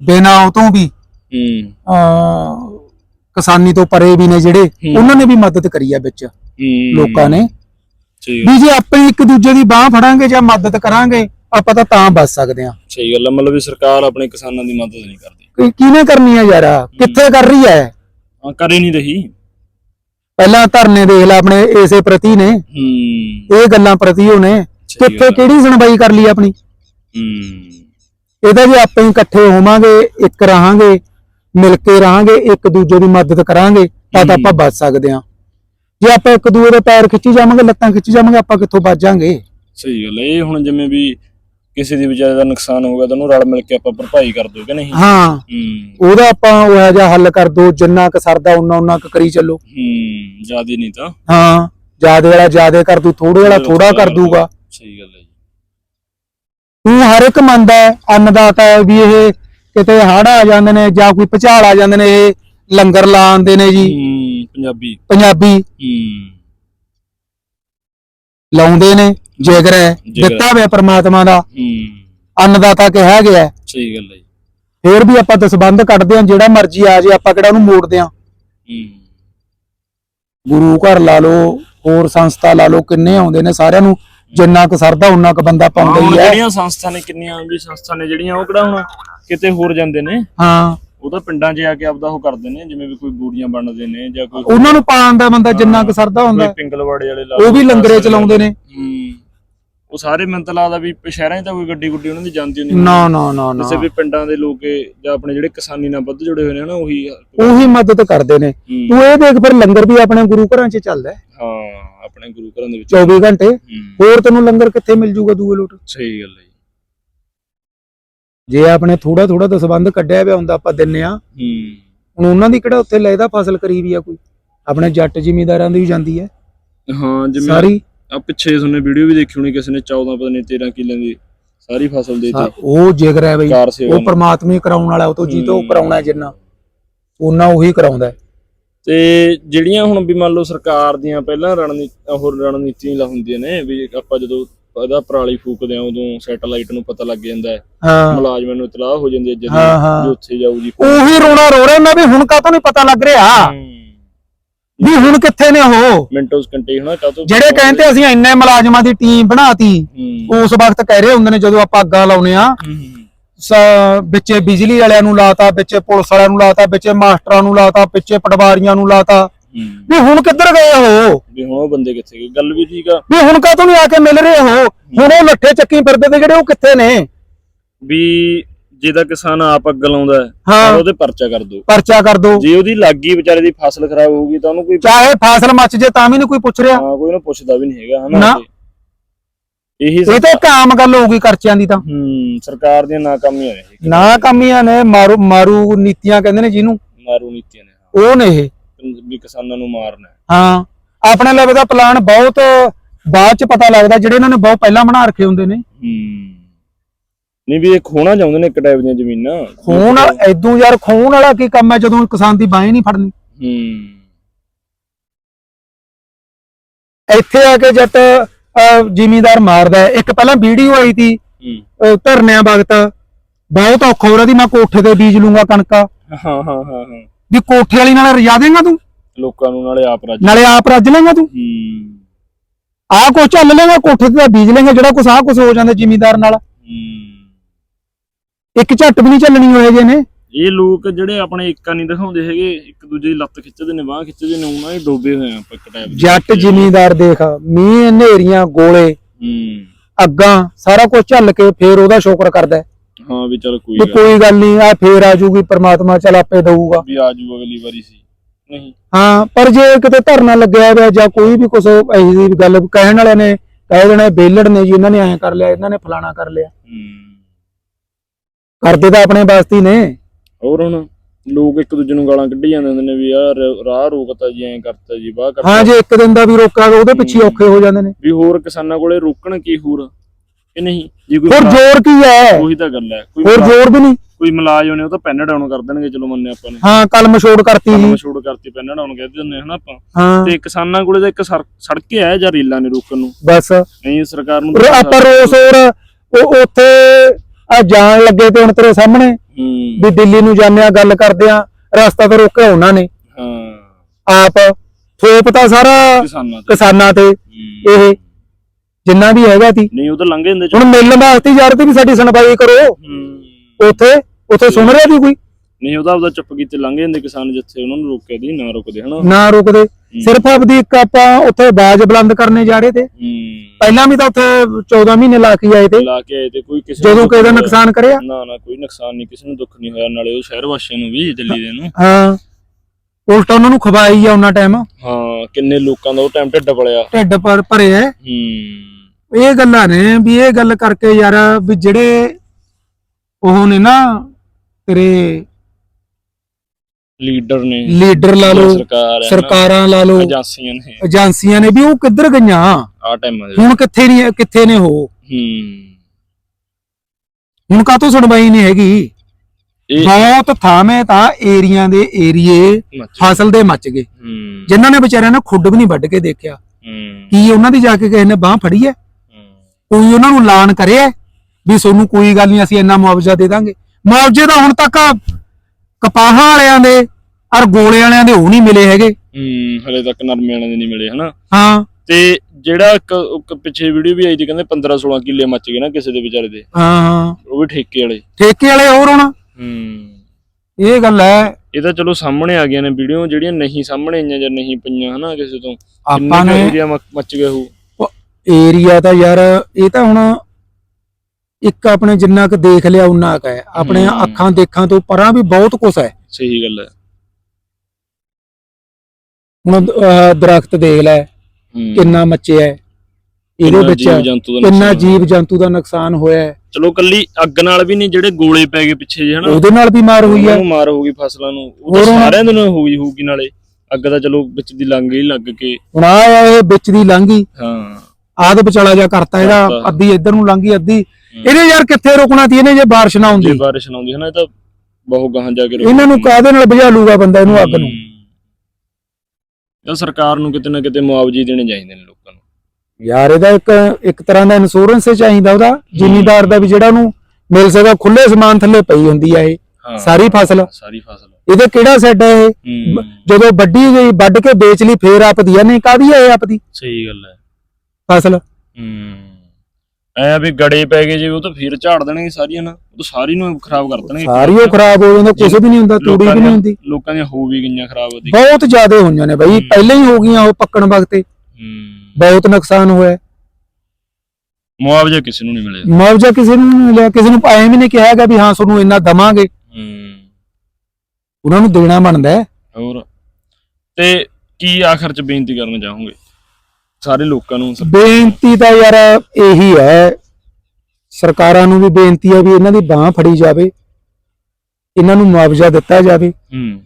Speaker 1: ਬਿਨਾਂ ਉਹ ਤੋਂ ਵੀ
Speaker 2: ਹੂੰ।
Speaker 1: ਕਿਸਾਨੀ ਤੋਂ ਪਰੇ ਵੀ ਨੇ ਜਿਹੜੇ। ਉਹਨਾਂ ਨੇ ਵੀ ਮਦਦ ਕਰੀ ਆ ਵਿੱਚ ਲੋਕਾਂ ਨੇ। ਵੀ ਜੇ ਆਪਾਂ ਇੱਕ ਦੂਜੇ ਦੀ ਬਾਹ ਫੜਾਂਗੇ ਜਾਂ ਮਦਦ ਕਰਾਂਗੇ ਆਪਾਂ ਤਾਂ ਤਾਂ ਬਚ ਸਕਦੇ ਆਂ।
Speaker 2: ਸਹੀ ਗੱਲ ਹੈ ਮਤਲਬ ਵੀ ਸਰਕਾਰ ਆਪਣੇ ਕਿਸਾਨਾਂ ਦੀ ਮਦਦ ਨਹੀਂ ਕਰਦੀ।
Speaker 1: ਕਿ ਕਿਹਨੇ ਕਰਨੀ ਆ ਯਾਰ? ਕਿੱਥੇ ਕਰ ਰਹੀ ਹੈ
Speaker 2: ਹਾਂ ਕਰ ਹੀ ਨਹੀਂ ਰਹੀ।
Speaker 1: ਪਹਿਲਾਂ ਧਰਨੇ ਦੇਖ ਲੈ ਆਪਣੇ ਇਸੇ ਪ੍ਰਤੀ ਨੇ।
Speaker 2: ਹੂੰ।
Speaker 1: ਇਹ ਗੱਲਾਂ ਪ੍ਰਤੀ ਉਹਨੇ। ਕਿੱਥੇ। ਕਿਹੜੀ ਸੁਣਵਾਈ ਕਰ ਲਈ ਆਪਣੀ?
Speaker 2: ਹੂੰ।
Speaker 1: ਇਹਦਾ ਜੇ ਆਪਾਂ ਇਕੱਠੇ ਹੋਵਾਂਗੇ ਇੱਕ ਰਹਾਂਗੇ ਮਿਲ ਕੇ ਰਹਾਂਗੇ ਇੱਕ ਦੂਜੇ ਦੀ ਮਦਦ ਕਰਾਂਗੇ ਤਾਂ ਤਾਂ ਆਪਾਂ ਬਚ ਸਕਦੇ ਹਾਂ। ਜੇ ਆਪਾਂ ਇੱਕ ਦੂਜੇ ਦੇ ਪੈਰ ਖਿੱਚੀ ਜਾਵਾਂਗੇ ਲੱਤਾਂ ਖਿੱਚੀ ਜਾਵਾਂਗੇ ਆਪਾਂ ਕਿੱਥੋਂ ਬਚ ਜਾਾਂਗੇ?
Speaker 2: ਸਹੀ ਗੱਲ ਇਹ ਹੁਣ ਜਿਵੇਂ ਵੀ ਕਿਸੇ ਦੀ ਵਿਚਾਰੇ ਦਾ ਨੁਕਸਾਨ ਹੋ ਗਿਆ ਤਾਂ ਉਹਨੂੰ ਰਲ ਮਿਲ ਕੇ ਆਪਾਂ ਭਰਪਾਈ ਕਰ ਦੋ ਕਿ ਨਹੀਂ?
Speaker 1: ਹਾਂ।
Speaker 2: ਹੂੰ।
Speaker 1: ਉਹਦਾ ਆਪਾਂ ਉਹ ਜਿਹਾ ਹੱਲ ਕਰ ਦੋ ਜਿੰਨਾ ਕ ਸਰਦਾ ਉਹਨਾਂ ਉਹਨਾਂ ਕ ਕਰੀ ਚੱਲੋ।
Speaker 2: ਹੂੰ ਜ਼ਿਆਦਾ ਨਹੀਂ ਤਾਂ।
Speaker 1: ਹਾਂ ਜਿਆਦੇ ਵਾਲਾ ਜਿਆਦੇ ਕਰ ਦੂ ਥੋੜੇ ਵਾਲਾ ਥੋੜਾ ਕਰ ਦੂਗਾ।
Speaker 2: ਸਹੀ ਗੱਲ ਹੈ ਜੀ।
Speaker 1: ਤੂੰ ਹਰ ਇੱਕ ਮੰਨਦਾ ਹੈ, ਅੰਨਦਾਤਾ ਹੈ ਵੀ ਇਹ ਕਿਤੇ ਹੜ ਆ ਜਾਂਦੇ ਨੇ ਜਾਂ ਕੋਈ ਭੁਚਾਲ ਆ ਜਾਂਦੇ ਨੇ ਇਹ ਲੰਗਰ ਲਾਉਂਦੇ ਨੇ ਜੀ।
Speaker 2: ਹੂੰ ਪੰਜਾਬੀ।
Speaker 1: ਪੰਜਾਬੀ।
Speaker 2: ਹੂੰ।
Speaker 1: ਲਾਉਂਦੇ ਨੇ ਜਿਗਰ ਹੈ
Speaker 2: ਜਿਗਰ।
Speaker 1: ਦਿੱਤਾ ਹੋਇਆ ਪ੍ਰਮਾਤਮਾ ਦਾ
Speaker 2: ਹੂੰ।
Speaker 1: ਅੰਨਦਾਤਾ ਕਿਹਾ ਗਿਆ ਹੈ।
Speaker 2: ਸਹੀ ਗੱਲ ਹੈ ਜੀ।
Speaker 1: ਫੇਰ ਵੀ ਆਪਾਂ ਦਸਬੰਧ ਕੱਢਦੇ ਹਾਂ ਜਿਹੜਾ ਮਰਜ਼ੀ ਆ ਜੇ ਆਪਾਂ ਕਿਹੜਾ ਉਹਨੂੰ ਮੋੜਦੇ ਹਾਂ।
Speaker 2: ਹੂੰ।
Speaker 1: ਗੁਰੂ ਘਰ ਲਾ ਲਓ ਹੋਰ ਸੰਸਥਾ ਲਾ ਲਓ ਕਿੰਨੇ ਆਉਂਦੇ ਨੇ ਸਾਰਿਆਂ ਨੂੰ। ਜਿੰਨਾ ਕੁ ਸਰਦਾ ਉਨਾ ਕੁ ਬੰਦਾ ਪਾਉਂਦਾ
Speaker 2: ਹੁਣ
Speaker 1: ਹੀ। ਹੈ
Speaker 2: ਜਿਹੜੀਆਂ ਸੰਸਥਾ ਨੇ ਕਿੰਨੀਆਂ ਵੀ ਸੰਸਥਾ ਨੇ ਜਿਹੜੀਆਂ ਉਹ ਕਿਹੜਾ ਹੁਣ ਕਿਤੇ ਹੋਰ ਜਾਂਦੇ ਨੇ?
Speaker 1: ਹਾਂ।
Speaker 2: ਉਹ ਤਾਂ ਪਿੰਡਾਂ 'ਚ ਆ ਕੇ ਆਪਦਾ ਉਹ ਕਰਦੇ ਨੇ ਜਿਵੇਂ ਵੀ ਕੋਈ ਬੂਰੀਆਂ ਬਣਦੇ ਨੇ ਜਾਂ ਕੋਈ
Speaker 1: ਉਹਨਾਂ ਨੂੰ ਪਾਣ ਦਾ ਬੰਦਾ ਜਿੰਨਾ ਕੁ ਸਰਦਾ ਹੁੰਦਾ
Speaker 2: ਕੋਈ ਪਿੰਗਲਵਾੜੇ ਵਾਲੇ ਲਾ
Speaker 1: ਉਹ ਵੀ ਲੰਗਰੇ ਚਲਾਉਂਦੇ ਨੇ।
Speaker 2: ਹੂੰ। ਉਹ ਸਾਰੇ ਮੈਨੂੰ ਤਾਂ ਲੱਗਦਾ ਵੀ ਸ਼ਹਿਰਾਂ 'ਚ ਤਾਂ ਕੋਈ ਗੱਡੀ ਗੁੱਡੀ ਉਹਨਾਂ ਦੀ ਜਾਂਦੀ ਨਹੀਂ
Speaker 1: ਨਾ ਨਾ ਨਾ ਨਾ।
Speaker 2: ਕਿਸੇ ਵੀ ਪਿੰਡਾਂ ਦੇ ਲੋਕ ਇਹ ਜਾਂ ਆਪਣੇ ਜਿਹੜੇ ਕਿਸਾਨੀ ਨਾਲ ਵੱਧ ਜੁੜੇ ਹੋਏ ਨੇ ਨਾ ਉਹੀ
Speaker 1: ਉਹੀ ਮਦਦ ਕਰਦੇ ਨੇ।
Speaker 2: ਹੂੰ,
Speaker 1: ਤੂੰ ਇਹ ਦੇਖ ਫਿਰ ਲੰਗਰ ਵੀ ਆਪਣੇ ਗੁਰੂ ਘਰਾਂ 'ਚ ਚੱਲਦਾ ਹੈ।
Speaker 2: ਹਾਂ ਆਪਣੇ ਗੁਰੂ ਘਰਾਂ ਦੇ ਵਿੱਚ।
Speaker 1: 24 ਘੰਟੇ?
Speaker 2: ਹੂੰ,
Speaker 1: ਹੋਰ ਤੈਨੂੰ ਲੰਗਰ ਕਿੱਥੇ ਮਿਲ ਜੂਗਾ ਦੂਏ ਲੋਟ?
Speaker 2: ਸਹੀ ਗੱਲ ਹੈ ਜੀ।
Speaker 1: ਜੇ ਆਪਣੇ ਥੋੜਾ ਥੋੜਾ ਦਸਬੰਧ ਕੱਢਿਆ ਪਿਆ ਹੁੰਦਾ ਆਪਾਂ ਦਿੰਨੇ ਆ।
Speaker 2: ਹੂੰ।
Speaker 1: ਹੁਣ ਉਹਨਾਂ ਦੀ ਕਿਹੜਾ ਉੱਥੇ ਲੈਦਾ ਫਸਲ ਕਰੀ ਵੀ ਆ ਕੋਈ? ਆਪਣੇ ਜੱਟ ਜ਼ਿਮੀਂਦਾਰਾਂ ਦੀ ਵੀ ਜਾਂਦੀ ਹੈ।
Speaker 2: ਹਾਂ ਜਿਵੇਂ
Speaker 1: ਸਾਰੀ?
Speaker 2: ਆ ਪਿੱਛੇ ਵੀਡੀਓ ਵੀ ਦੇਖੀ ਹੋਣੀ ਕਿਸੇ ਨੇ 14 ਪਤਾ ਨਹੀਂ 13 ਕਿੱਲਿਆਂ ਦੀ ਸਾਰੀ ਫਸਲ ਦੇ ਦਿੱਤੀ।
Speaker 1: ਉਹ ਜਿਗਰ ਹੈ ਬਈ ਉਹ। ਪ੍ਰਮਾਤਮਾ ਹੀ ਕਰਾਉਣ ਵਾਲਾ ਉਹ ਤੋਂ ਜੀ ਤੋਂ। ਕਰਾਉਣਾ ਜਿੰਨਾ। ਉਹਨਾਂ ਉਹੀ ਕਰਾਉਂਦਾ ਹੈ।
Speaker 2: ਤੇ ਜਿਹੜੀਆਂ ਹੁਣ ਵੀ ਮੰਨ ਲਓ ਸਰਕਾਰ ਦੀਆਂ ਪਹਿਲਾਂ ਰਣਨੀਤੀ ਹੋਰ ਰਣਨੀਤੀਆਂ ਲਾ ਹੁੰਦੀਆਂ ਨੇ ਵੀ ਆਪਾਂ ਜਦੋਂ ਇਹਦਾ ਪਰਾਲੀ ਫੂਕਦੇ ਆ ਉਦੋਂ ਸੈਟੇਲਾਈਟ ਨੂੰ ਪਤਾ ਲੱਗ ਜਾਂਦਾ ਹੈ। ਮੁਲਾਜ਼ਮਾਂ ਨੂੰ ਇਤਲਾਹ ਹੋ ਜਾਂਦੀ ਹੈ ਜਦ ਉੱਥੇ ਜਾਊ ਜੀ।
Speaker 1: ਉਹੀ ਰੋਣਾ ਰੋ ਰਿਹਾ ਮੈਂ ਵੀ ਹੁਣ ਕਾਹਤੋਂ ਨਹੀਂ ਪਤਾ ਲੱਗ ਰਿਹਾ। ਵੀ ਹੁਣ ਕਿੱਥੇ ਨੇ ਉਹ?
Speaker 2: ਮਿੰਟੋ ਸਕਿੰਟੇ ਹਨਾ ਕਾਤੋਂ
Speaker 1: ਜਿਹੜੇ ਕਹਿੰਦੇ ਅਸੀਂ ਇੰਨੇ ਮੁਲਾਜ਼ਮਾਂ ਦੀ ਟੀਮ ਬਣਾਤੀ ਉਸ ਵਕਤ ਕਹਿ ਰਹੇ ਹੁੰਦੇ ਨੇ ਜਦੋਂ ਆਪਾਂ ਅੱਗਾਂ ਲਾਉਨੇ ਆ। ਵਿੱਚੇ ਬਿਜਲੀ ਵਾਲਿਆਂ ਨੂੰ ਲਾਤਾ ਵਿੱਚੇ ਪੁਲਿਸ ਵਾਲਿਆਂ ਨੂੰ ਲਾਤਾ ਵਿੱਚੇ ਮਾਸਟਰਾਂ ਨੂੰ ਲਾਤਾ ਵਿੱਚੇ ਪਟਵਾਰੀਆਂ ਨੂੰ ਲਾਤਾ।
Speaker 2: ਹੂੰ।
Speaker 1: ਵੀ ਹੁਣ ਕਿੱਧਰ ਗਏ ਉਹ
Speaker 2: ਵੀ ਹੁਣ ਉਹ ਬੰਦੇ ਕਿੱਥੇ ਗਏ? ਗੱਲ ਵੀ ਠੀਕ ਆ।
Speaker 1: ਵੀ ਹੁਣ ਕਾਹਤੋਂ ਨਹੀਂ ਆ ਕੇ ਮਿਲ ਰਹੇ ਉਹ ਹੁਣ ਉਹ ਲੱਠੇ ਚੱਕੀ ਫਿਰਦੇ ਤੇ ਜਿਹੜੇ ਉਹ ਕਿੱਥੇ ਨੇ?
Speaker 2: ਵੀ ਜਿਹਦਾ ਕਿਸਾਨ ਆਪ ਅੱਗ ਲਾਉਂਦਾ ਹੈ
Speaker 1: ਹਾਂ।
Speaker 2: ਤਾਂ ਉਹਦੇ ਪਰਚਾ ਕਰ ਦੋ
Speaker 1: ਪਰਚਾ ਕਰ ਦੋ
Speaker 2: ਜੇ ਉਹਦੀ ਲੱਗੀ ਵਿਚਾਰੇ ਦੀ ਫਸਲ ਖਰਾਬ ਹੋਊਗੀ ਤਾਂ ਉਹਨੂੰ ਕੋਈ
Speaker 1: ਚਾਹੇ ਫਸਲ ਮੱਚ ਜੇ ਤਾਂ ਵੀ ਨਹੀਂ ਕੋਈ ਪੁੱਛ ਰਿਹਾ।
Speaker 2: ਹਾਂ ਕੋਈ ਨਾ ਪੁੱਛਦਾ ਵੀ ਨਹੀਂ ਹੈਗਾ। ਹਨਾ? ਤੇ ਇਹੀ
Speaker 1: ਇਹ ਤਾਂ ਇੱਕ ਆਮ ਗੱਲ ਹੋਊਗੀ ਖਰਚਿਆਂ ਦੀ ਤਾਂ।
Speaker 2: ਹੂੰ ਸਰਕਾਰ ਦੀਆਂ ਨਾਕਾਮੀਆਂ ਨੇ ਇਹ
Speaker 1: ਨਾ ਮਾਰੂ ਮਾਰੂ ਨੀਤੀਆਂ ਕਹਿੰਦੇ ਨੇ ਜਿਹਨੂੰ।
Speaker 2: ਮਾਰੂ ਨੀਤੀਆਂ ਨੇ ਹਾਂ।
Speaker 1: ਉਹ ਨੇ ਇਹ।
Speaker 2: ਵੀ ਕਿਸਾਨਾਂ ਨੂੰ ਮਾਰਨਾ ਹੈ।
Speaker 1: ਹਾਂ। ਆਪਣੇ ਲੈਵਲ ਦਾ ਪਲਾਨ ਬਹੁਤ ਬਾਅਦ ਚ ਪਤਾ ਲੱਗਦਾ ਜਿਹੜੇ ਇਹਨਾਂ ਨੇ ਬਹੁਤ ਪਹਿਲਾਂ ਬਣਾ ਰੱਖੇ ਹੁੰਦੇ ਨੇ।
Speaker 2: ਹੂੰ। ਨਹੀਂ ਵੀ ਇਹ ਖੋਣਾ ਚਾਹੁੰਦੇ ਨੇ ਇੱਕ ਟਾਈਪ ਦੀਆਂ ਜ਼ਮੀਨਾਂ।
Speaker 1: ਖੂਨ ਐਦੋਂ ਯਾਰ ਖੂਨ ਵਾਲਾ ਕੀ ਕੰਮ ਹੈ ਜਦੋਂ ਕਿਸਾਨ ਦੀ ਬਾਹ ਨਹੀਂ ਫੜਨੀ?
Speaker 2: ਹੂੰ।
Speaker 1: ਇੱਥੇ ਆ ਕੇ ਜੱਟ ਜ਼ਿਮੀਂਦਾਰ ਮਾਰਦਾ ਹੈ। ਇੱਕ ਪਹਿਲਾਂ ਵੀਡੀਓ ਆਈ ਤੀ
Speaker 2: ਹੂੰ।
Speaker 1: ਅਹ, ਧਰਨਿਆਂ ਵਕਤ। ਬਹੁਤ ਔਖਾ ਹੋ ਰਿਹਾ ਦੀ ਮੈਂ ਕੋਠੇ ਤੇ ਬੀਜ ਲੂੰਗਾ ਕਣਕਾਂ।
Speaker 2: ਹਾਂ ਹਾਂ ਹਾਂ ਹਾਂ।
Speaker 1: ਵੀ ਕੋਠੇ ਵਾਲੀ ਨਾਲ ਰਜਾ ਦੇਂਗਾ ਤੂੰ?
Speaker 2: ਲੋਕਾਂ ਨੂੰ ਨਾਲੇ ਆਪ ਰੱਜ।
Speaker 1: ਨਾਲੇ ਆਪ ਰੱਜ ਲੇਂਗਾ ਤੂੰ?
Speaker 2: ਹੂੰ।
Speaker 1: ਆਹ ਕੁਛ ਚੱਲ ਲੇਂਗਾ ਕੋਠੇ ਤੇ ਤਾਂ ਬੀਜ ਲੇਂਗਾ ਜਿਹੜਾ ਕੁਛ ਆਹ ਕੁਛ ਹੋ ਜਾਂਦਾ ਜ਼ਿਮੀਂਦਾਰ ਨਾਲ।
Speaker 2: ਹੂੰ।
Speaker 1: ਇੱਕ ਝੱਟ ਵੀ ਨਹੀਂ ਚੱਲਣੀ ਹੋਏ ਜੇ ਨੇ।
Speaker 2: ਇਹ ਲੋਕ ਜਿਹੜੇ ਆਪਣੇ ਇੱਕਾ ਨਹੀਂ ਦਿਖਾਉਂਦੇ ਹੈਗੇ ਇੱਕ ਦੂਜੇ ਦੀ ਲੱਤ ਖਿੱਚਦੇ ਨੇ ਬਾਹ ਖਿੱਚਦੇ ਨੇ ਉਹਨਾਂ ਹੀ ਡੋਬੇ ਹੋਏ ਆ ਆਪਾਂ ਇੱਕ ਟਾਈਪ
Speaker 1: ਜੱਟ ਜ਼ਿਮੀਂਦਾਰ ਦੇਖ ਮੀਂਹ ਹਨੇਰੀਆਂ ਗੋਲੇ
Speaker 2: ਹੂੰ।
Speaker 1: ਅੱਗਾਂ ਸਾਰਾ ਕੁਝ ਝੱਲ ਕੇ ਫੇਰ ਉਹਦਾ ਸ਼ੁਕਰ ਕਰਦਾ ਹੈ।
Speaker 2: ਹਾਂ ਵੀ ਚਲ ਕੋਈ
Speaker 1: ਵੀ
Speaker 2: ਗੱਲ
Speaker 1: ਕੋਈ ਗੱਲ ਨਹੀਂ ਆ ਫੇਰ ਆ ਜੂਗੀ ਪ੍ਰਮਾਤਮਾ ਚੱਲ ਆਪੇ ਦਊਗਾ।
Speaker 2: ਵੀ ਆਜੂ ਅਗਲੀ ਵਾਰੀ ਸੀ। ਨਹੀਂ।
Speaker 1: ਹਾਂ ਪਰ ਜੇ ਕਿਤੇ ਧਰਨਾ ਲੱਗਿਆ ਹੋਇਆ ਜਾਂ ਕੋਈ ਵੀ ਕੁਛ ਇਹੋ ਜਿਹੀ ਗੱਲ ਕਹਿਣ ਵਾਲਿਆਂ ਨੇ ਕਹਿ ਦੇਣਾ ਬੇਲੜ ਨੇ ਜੀ ਇਹਨਾਂ ਨੇ ਐਂ ਕਰ ਲਿਆ ਇਹਨਾਂ ਨੇ ਫਲਾਣਾ ਕਰ ਲਿਆ।
Speaker 2: ਹੂੰ।
Speaker 1: ਕਰਦੇ ਤਾਂ ਆਪਣੇ ਵਾਸਤੇ ਹੀ ਨੇ।
Speaker 2: ਹੋਰ ਹੁਣ ਲੋਕ ਇੱਕ ਦੂਜੇ ਨੂੰ ਗਾਲਾਂ ਕੱਢੀ ਜਾਂਦੇ ਹੁੰਦੇ ਨੇ ਵੀ ਯਾਰ ਰਾਹ ਰੋਕਤਾ ਜੀ ਐਂ ਕਰਤਾ ਜੀ ਬਾਹ ਕਰਤਾ।
Speaker 1: ਹਾਂ ਜੇ ਇੱਕ ਦਿਨ ਦਾ ਵੀ ਰੋਕਾ ਉਹਦੇ ਪਿੱਛੇ ਔਖੇ ਹੋ ਜਾਂਦੇ ਨੇ।
Speaker 2: ਵੀ ਹੋਰ ਕਿਸਾਨਾਂ ਕੋਲੇ ਰੋਕਣ ਕੀ ਹੋਰ? ਇਹ ਨਹੀਂ? ਜੇ ਕੋਈ
Speaker 1: ਹੋਰ ਜ਼ੋਰ ਕੀ ਹੈ?
Speaker 2: ਉਹੀ ਤਾਂ ਗੱਲ ਹੈ। ਕੋਈ
Speaker 1: ਹੋਰ ਜ਼ੋਰ ਵੀ ਨਹੀਂ।
Speaker 2: ਕੋਈ ਮਲਾਜ ਨੇ ਉਹ ਤਾਂ ਪੈਨ ਡਾਊਨ ਕਰ ਦੇਣਗੇ ਚਲੋ ਮੰਨਿਆ ਆਪਾਂ ਨੇ।
Speaker 1: ਹਾਂ ਕਲਮ ਛੋੜ ਕਰਤੀ ਜੀ।
Speaker 2: ਛੋੜ ਕਰਤੀ ਪੈਨ ਡਾਊਨ ਕਹਿ ਦਿੰਦੇ ਹਨਾ ਆਪਾਂ। ਤੇ ਕਿਸਾਨਾਂ ਕੋਲੇ ਤਾਂ ਇੱਕ ਸੜ- ਸੜਕੇ ਆ ਜਾਂ ਰੀਲਾਂ ਨੇ ਰੋਕਣ ਨੂੰ?
Speaker 1: ਬਸ।
Speaker 2: ਨਹੀਂ ਸਰਕਾਰ ਨੂੰ
Speaker 1: ਆਪਾਂ ਰੋਸ ਹੋਰ ਉਹ ਉੱਥੇ ਆ ਜਾਣ ਲੱਗੇ ਤੇ ਹੁਣ ਤੇਰੇ ਸਾਹਮਣੇ। ਵੀ ਦਿੱਲੀ ਨੂੰ ਜਾਂਦੇ ਆ ਗੱਲ ਕਰਦੇ ਆ ਰਸਤਾ ਤਾਂ ਰੋਕਿਆ ਉਹਨਾਂ ਨੇ। ਆਪ ਥੋਪ ਤਾਂ ਸਾਰਾ
Speaker 2: ਕਿਸਾਨਾਂ ਤੇ।
Speaker 1: ਇਹ ਜਿੰਨਾ ਵੀ ਹੈਗਾ ਤੀ
Speaker 2: ਨਹੀਂ ਉਹ ਤਾਂ ਲੰਘੇ ਹੁੰਦੇ
Speaker 1: ਹੁਣ ਮਿਲਣ ਵਾਸਤੇ ਯਾਰ ਤੇ ਵੀ ਸਾਡੀ ਸੁਣਵਾਈ ਕਰੋ। ਉੱਥੇ ਉੱਥੇ ਸੁਣ ਰਿਹਾ ਵੀ ਕੋਈ?
Speaker 2: ਨਹੀਂ ਉਹਦਾ ਉਹਦਾ ਚੁੱਪ ਕੀਤੇ ਲੰਘੇ ਹੁੰਦੇ ਕਿਸਾਨ ਜਿੱਥੇ ਉਹਨਾਂ ਨੂੰ ਰੋਕਿਆ ਦੀ ਨਾ ਰੁਕਦੇ ਹਨਾ?
Speaker 1: ਨਾ ਰੁਕਦੇ। ਸਿਰਫ ਆਪਦੀ ਇੱਕ ਆਪਾਂ ਉੱਥੇ ਬਾਜ ਬੁਲੰਦ ਕਰਨੇ ਜਾ ਰਹੇ ਤੇ ਪਹਿਲਾਂ ਵੀ ਤਾਂ ਉੱਥੇ 14 ਮਹੀਨੇ ਲਾ ਕੇ ਆਏ ਤੇ।
Speaker 2: ਲਾ ਕੇ ਆਏ ਤੇ ਕੋਈ ਕਿਸੇ
Speaker 1: ਜਦੋਂ ਕਿਸੇ ਦਾ ਨੁਕਸਾਨ ਕਰਿਆ।
Speaker 2: ਨਾ ਨਾ ਕੋਈ ਨੁਕਸਾਨ ਨਹੀਂ ਕਿਸੇ ਨੂੰ ਦੁੱਖ ਨਹੀਂ ਹੋਇਆ। ਨਾਲੇ ਉਹ ਸ਼ਹਿਰ ਵਾਸੀਆਂ ਨੂੰ ਵੀ ਦਿੱਲੀ ਦੇ ਨੂੰ।
Speaker 1: ਹਾਂ। ਉਲਟਾ ਉਹਨਾਂ ਨੂੰ ਖਵਾਈ ਆ ਉਹਨਾਂ ਟਾਈਮ
Speaker 2: ਹਾਂ ਕਿੰਨੇ ਲੋਕਾਂ ਦਾ ਉਹ ਟਾਈਮ ਢਿੱਡ ਪਲਿਆ
Speaker 1: ਢਿੱਡ ਪਰ ਭਰਿਆ
Speaker 2: ਹੂੰ।
Speaker 1: ਇਹ ਗੱਲਾਂ ਨੇ ਵੀ ਇਹ ਗੱਲ ਕਰਕੇ ਯਾਰ ਵੀ ਜਿਹੜੇ ਉਹ ਨੇ ਨਾ ਤੇਰੇ
Speaker 2: ਲੀਡਰ ਨੇ
Speaker 1: ਲੀਡਰ ਲਾ ਲਓ
Speaker 2: ਸਰਕਾਰ ਹੈ
Speaker 1: ਸਰਕਾਰਾਂ ਲਾ ਲਓ
Speaker 2: ਏਜੰਸੀਆਂ ਨੇ।
Speaker 1: ਏਜੰਸੀਆਂ ਨੇ ਵੀ ਉਹ ਕਿੱਧਰ ਗਈਆਂ?
Speaker 2: ਆ ਟਾਈਮਾਂ ਦੇ
Speaker 1: ਹੁਣ ਕਿੱਥੇ ਨਹੀਂ ਕਿੱਥੇ ਨੇ ਉਹ?
Speaker 2: ਹੂੰ।
Speaker 1: ਹੁਣ ਕਾਹਤੋਂ ਸੁਣਵਾਈ ਨਹੀਂ ਹੈਗੀ?
Speaker 2: ਇਹ
Speaker 1: ਬਹੁਤ ਥਾਵੇਂ ਤਾਂ ਏਰੀਆਂ ਦੇ ਏਰੀਏ
Speaker 2: ਮੱਚ
Speaker 1: ਫਸਲ ਦੇ ਮੱਚ ਗਏ।
Speaker 2: ਹੂੰ।
Speaker 1: ਜਿਨ੍ਹਾਂ ਨੇ ਵਿਚਾਰਿਆਂ ਨੇ ਖੁੱਡ ਵੀ ਨਹੀਂ ਵੱਢ ਕੇ ਦੇਖਿਆ।
Speaker 2: ਹੂੰ।
Speaker 1: ਕੀ ਉਹਨਾਂ ਦੀ ਜਾ ਕੇ ਕਿਸੇ ਨੇ ਬਾਹ ਫੜੀ ਹੈ?
Speaker 2: ਹੂੰ।
Speaker 1: ਕੋਈ ਉਹਨਾਂ ਨੂੰ ਐਲਾਨ ਕਰਿਆ ਵੀ ਤੁਹਾਨੂੰ ਕੋਈ ਗੱਲ ਨਹੀਂ ਅਸੀਂ ਇੰਨਾ ਮੁਆਵਜ਼ਾ ਦੇ ਦਾਂਗੇ? ਮੁਆਵਜ਼ੇ ਤਾਂ ਹੁਣ ਤੱਕ ਕਪਾਹਾਂ ਵਾਲਿਆਂ ਦੇ ਔਰ ਗੋਲੇ ਵਾਲਿਆਂ ਦੇ ਉਹ ਨਹੀਂ ਮਿਲੇ ਹੈਗੇ।
Speaker 2: ਹੂੰ ਹਲੇ ਤੱਕ ਨਰਮੇ ਵਾਲਿਆਂ ਦੇ ਨਹੀਂ ਮਿਲੇ ਹਨਾ?
Speaker 1: ਹਾਂ।
Speaker 2: ਤੇ ਜਿਹੜਾ ਪਿੱਛੇ ਵੀਡੀਓ ਵੀ ਆਈ ਸੀ ਕਹਿੰਦੇ 15 16 ਕਿੱਲੇ ਮੱਚ ਗਏ ਨਾ ਕਿਸੇ ਦੇ ਵਿਚਾਰੇ ਦੇ।
Speaker 1: ਹਾਂ ਹਾਂ।
Speaker 2: ਉਹ ਵੀ ਠੇਕੇ ਵਾਲੇ।
Speaker 1: ਠੇਕੇ ਵਾਲੇ ਹੋਰ ਹੁਣ?
Speaker 2: ਹੂੰ।
Speaker 1: ਇਹ ਗੱਲ ਹੈ।
Speaker 2: ਇਹ ਤਾਂ ਚਲੋ ਸਾਹਮਣੇ ਆ ਗਈਆਂ ਨੇ ਵੀਡੀਓ ਜਿਹੜੀਆਂ ਨਹੀਂ ਸਾਹਮਣੇ ਆਈਆਂ ਜਾਂ ਨਹੀਂ ਪਈਆਂ ਹਨਾ ਕਿਸੇ ਤੋਂ।
Speaker 1: ਆਪਾਂ ਨੇ
Speaker 2: ਏਰੀਆ ਮੱਚ ਗਿਆ ਹੋ
Speaker 1: ਏਰੀਆ ਤਾਂ ਯਾਰ ਇਹ ਤਾਂ ਹੁਣ ਇੱਕ ਆਪਣੇ ਜਿੰਨਾ ਕੁ ਦੇਖ ਲਿਆ ਉਨਾ ਕੁ ਹੈ। ਆਪਣੇ
Speaker 2: ਹਮ।
Speaker 1: ਅੱਖਾਂ ਦੇਖਾਂ ਤੋਂ ਪਰਾਂ ਵੀ ਬਹੁਤ ਕੁਝ ਹੈ।
Speaker 2: ਸਹੀ ਗੱਲ ਹੈ।
Speaker 1: ਹੁਣ ਅਹ, ਦਰਖਤ ਦੇਖ ਲੈ। ਕਿੰਨਾ ਮੱਚਿਆ ਹੈ। ਇਹਦੇ
Speaker 2: ਕਿੰਨਾ
Speaker 1: ਵਿੱਚ
Speaker 2: ਜੀਵ ਜੰਤੂ ਦਾ
Speaker 1: ਕਿੰਨਾ
Speaker 2: ਨੁਕਸਾਨ।
Speaker 1: ਜੀਵ ਜੰਤੂ ਦਾ ਨੁਕਸਾਨ ਹੋਇਆ ਹੈ।
Speaker 2: ਚਲੋ ਕੱਲੀ ਅੱਗ ਨਾਲ ਵੀ ਨਹੀਂ ਜਿਹੜੇ ਗੋਲੇ ਪੈ ਗਏ ਪਿੱਛੇ ਜੇ ਹਨਾ।
Speaker 1: ਉਹਦੇ ਨਾਲ ਵੀ ਮਾਰ ਹੋਈ ਹੈ।
Speaker 2: ਨੂੰ ਮਾਰ ਹੋ ਗਈ ਫਸਲਾਂ ਨੂੰ। ਉਹ ਤਾਂ
Speaker 1: ਹੋਰ ਹੁਣ-
Speaker 2: ਸਾਰਿਆਂ ਹੋਈ ਹੋਊਗੀ ਨਾਲੇ। ਅੱਗ ਦਾ ਚਲੋ ਵਿੱਚ ਦੀ ਲੰਘ ਗਈ ਲੱਗ ਕੇ।
Speaker 1: ਹੁਣ ਆ ਇਹ ਵਿੱਚ ਦੀ ਲੰਘੀ
Speaker 2: ਹਾਂ।
Speaker 1: ਆਦ ਵਿਚਾਲਾ ਜਾ ਕਰਤਾ ਇਹਦਾ।
Speaker 2: ਕਰਤਾ।
Speaker 1: ਅੱਧੀ ਇੱਧਰ ਨੂੰ ਲੰਘੀ ਅੱਧੀ ਇਹਨੇ ਯਾਰ ਕਿੱਥੇ ਰੁਕਣਾ ਤੀ ਇਹਨੇ ਜੇ ਬਾਰਿਸ਼ ਨਾ
Speaker 2: ਜੇ
Speaker 1: ਹੁੰਦੀ
Speaker 2: ਬਾਰਿਸ਼ ਨਾ ਆਉਂਦੀ ਹੈ ਨਾ ਇਹ ਤਾਂ ਬਹੁਤ ਗਾਹਾਂ ਜਾ ਕੇ
Speaker 1: ਇਹਨਾਂ ਨੂੰ ਕਾਹਦੇ ਨਾਲ ਬੁਝਾ ਲੂਗਾ ਬੰਦਾ ਇਹਨੂੰ ਅੱਗ ਨੂੰ?
Speaker 2: ਇਹ ਸਰਕਾਰ ਨੂੰ ਕਿਤੇ ਨਾ ਕਿਤੇ ਮੁਆਵਜ਼ੇ ਦੇਣੇ ਚਾਹੀਦੇ ਨੇ ਲੋਕਾਂ ਨੂੰ।
Speaker 1: ਯਾਰ ਇਹਦਾ ਇੱਕ ਇੱਕ ਤਰ੍ਹਾਂ ਦਾ ਇੰਸ਼ੋਰੈਂਸ ਚਾਹੀਦਾ ਉਹਦਾ। ਜ਼ਿਮੀਦਾਰ ਦਾ ਵੀ ਜਿਹੜਾ ਉਹਨੂੰ ਮਿਲ ਸਕਦਾ ਖੁੱਲੇ ਸਮਾਨ ਥੱਲੇ ਪਈ ਹੁੰਦੀ ਆ ਇਹ।
Speaker 2: ਹਾਂ।
Speaker 1: ਸਾਰੀ ਫਸਲ।
Speaker 2: ਸਾਰੀ ਫਸਲ।
Speaker 1: ਇਹਦੇ ਕਿਹੜਾ ਸੈੱਟ ਹੈ ਇਹ?
Speaker 2: ਹੂੰ।
Speaker 1: ਜਦੋਂ ਵੱਡੀ ਗਈ ਵੱਢ ਕੇ ਵੇਚ ਲਈ ਫੇਰ ਆਪਦੀ ਆ ਨਹੀਂ ਕਾਦੀ ਹੈ ਇਹ ਆਪਦੀ?
Speaker 2: ਸਹੀ ਗੱਲ ਹੈ।
Speaker 1: ਫਸਲ।
Speaker 2: ਹੂੰ। ਐ ਵੀ ਗੜੇ ਪੈ ਗਏ ਜੇ ਉਹ ਤਾਂ ਫਿਰ ਝਾੜ ਦੇਣਗੇ ਸਾਰੀਆਂ ਨਾ। ਉਹ ਤਾਂ ਸਾਰੀ ਨੂੰ ਖਰਾਬ ਕਰ ਦੇਣਗੇ।
Speaker 1: ਸਾਰੀ ਉਹ ਖਰਾਬ ਹੋ ਜਾਂਦਾ ਕੁਝ ਵੀ ਨਹੀਂ ਹੁੰਦਾ ਤੂੜੀ ਵੀ ਨਹੀਂ ਹੁੰਦੀ।
Speaker 2: ਲੋਕਾਂ ਦੀਆਂ ਹੋ ਵੀ ਗਈਆਂ ਖਰਾਬ ਉਹਦੀ।
Speaker 1: ਬਹੁਤ ਜ਼ਿਆਦਾ ਹੋਈਆਂ ਨੇ ਬਈ ਪਹਿਲਾਂ ਹੀ ਹੋ ਗਈਆਂ ਉਹ ਪੱਕਣ ਵਕਤੇ।
Speaker 2: ਹੂੰ।
Speaker 1: ਬਹੁਤ ਨੁਕਸਾਨ ਹੋਇਆ।
Speaker 2: ਮੁਆਵਜ਼ਾ ਕਿਸੇ ਨੂੰ ਨਹੀਂ ਮਿਲਿਆ।
Speaker 1: ਮੁਆਵਜ਼ਾ ਕਿਸੇ ਨੂੰ ਨਹੀਂ ਮਿਲਿਆ ਕਿਸੇ ਨੂੰ ਐਵੇਂ ਵੀ ਨਹੀਂ ਕਿਹਾ ਹੈਗਾ ਵੀ ਹਾਂ ਤੁਹਾਨੂੰ ਇੰਨਾ ਦਵਾਂਗੇ।
Speaker 2: ਹੂੰ।
Speaker 1: ਉਹਨਾਂ ਨੂੰ ਦੇਣਾ ਬਣਦਾ ਹੈ।
Speaker 2: ਹੋਰ। ਤੇ ਕੀ ਆਖਰ ਚ ਬੇਨਤੀ ਕਰਨਾ ਚਾਹੋਗੇ? ਸਾਰੇ ਲੋਕਾਂ ਨੂੰ
Speaker 1: ਬੇਨਤੀ ਤਾਂ ਯਾਰ ਇਹੀ ਹੈ ਸਰਕਾਰਾਂ ਨੂੰ ਵੀ ਬੇਨਤੀ ਹੈ ਵੀ ਇਹਨਾਂ ਦੀ ਬਾਹ ਫੜੀ ਜਾਵੇ ਇਹਨਾਂ ਨੂੰ ਮੁਆਵਜ਼ਾ ਦਿੱਤਾ ਜਾਵੇ
Speaker 2: ਹੂੰ।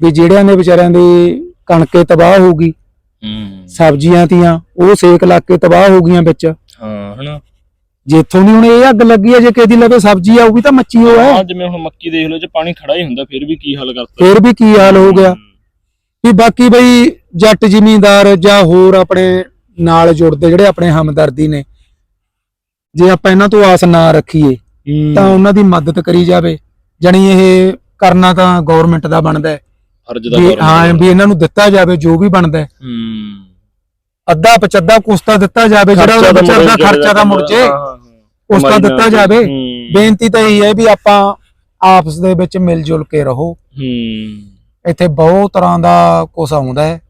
Speaker 1: ਵੀ ਜਿਹੜਿਆਂ ਦੇ ਵਿਚਾਰਿਆਂ ਦੇ ਕਣਕੇ ਤਬਾਹ ਹੋ ਗਈ
Speaker 2: ਹੂੰ।
Speaker 1: ਸਬਜ਼ੀਆਂ ਤੀਆਂ ਉਹ ਸੇਕ ਲੱਗ ਕੇ ਤਬਾਹ ਹੋ ਗਈਆਂ ਵਿੱਚ।
Speaker 2: ਹਾਂ ਹਨਾ।
Speaker 1: ਜਿੱਥੋਂ ਦੀ ਹੁਣ ਇਹ ਅੱਗ ਲੱਗੀ ਹੈ ਜੇ ਕਿਸੇ ਦੀ ਲਵੇ ਸਬਜ਼ੀ ਆਊਗੀ ਤਾਂ ਮੱਚੀ ਹੋ ਹੈ
Speaker 2: ਹਾਂ ਜਿਵੇਂ ਹੁਣ ਮੱਕੀ ਦੇਖ ਲਓ ਜੇ ਪਾਣੀ ਖੜਾ ਹੀ ਹੁੰਦਾ ਫਿਰ ਵੀ ਕੀ ਹਾਲ ਕਰਤਾ।
Speaker 1: ਫੇਰ ਵੀ ਕੀ ਹਾਲ ਹੋ ਗਿਆ। ਵੀ ਬਾਕੀ ਬਈ ਜੱਟ ਜ਼ਿਮੀਂਦਾਰ ਜਾਂ ਹੋਰ ਆਪਣੇ ਨਾਲ ਜੁੜਦੇ ਜਿਹੜੇ ਆਪਣੇ ਹਮਦਰਦੀ ਨੇ। ਜੇ ਆਪਾਂ ਇਹਨਾਂ ਤੋਂ ਆਸ ਨਾ ਰੱਖੀਏ। ਤਾਂ ਉਹਨਾਂ ਦੀ ਮਦਦ ਕਰੀ ਜਾਵੇ। ਜਣੀ ਇਹ ਕਰਨਾ ਤਾਂ ਗਵਰਨਮੈਂਟ ਦਾ ਬਣਦਾ ਹੈ।
Speaker 2: ਫਰਜ਼ ਦਾ
Speaker 1: ਵੀ
Speaker 2: ਕਰਨ
Speaker 1: ਹਾਂ ਵੀ ਇਹਨਾਂ ਨੂੰ ਦਿੱਤਾ ਜਾਵੇ ਜੋ ਵੀ ਬਣਦਾ ਹੈ। ਅੱਧਾ ਪਚੱਧਾ ਕੁਸਤਾ ਦਿੱਤਾ ਜਾਵੇ ਜਿਹੜਾ ਉਹਦਾ ਵਿਚਾਰ ਦਾ ਖਰਚਾ ਤਾਂ ਮੁੜ ਜੇ ਕੁਸਤਾ ਦਿੱਤਾ ਜਾਵੇ। ਬੇਨਤੀ ਤਾਂ ਇਹ ਹੈ ਵੀ ਆਪਾਂ ਆਪਸ ਦੇ ਵਿੱਚ ਮਿਲ ਜੁਲ ਕੇ ਰਹੋ।
Speaker 2: ਹੂੰ।
Speaker 1: ਇੱਥੇ ਬਹੁਤ ਤਰ੍ਹਾਂ ਦਾ ਕੁਛ ਆਉਂਦਾ ਹੈ।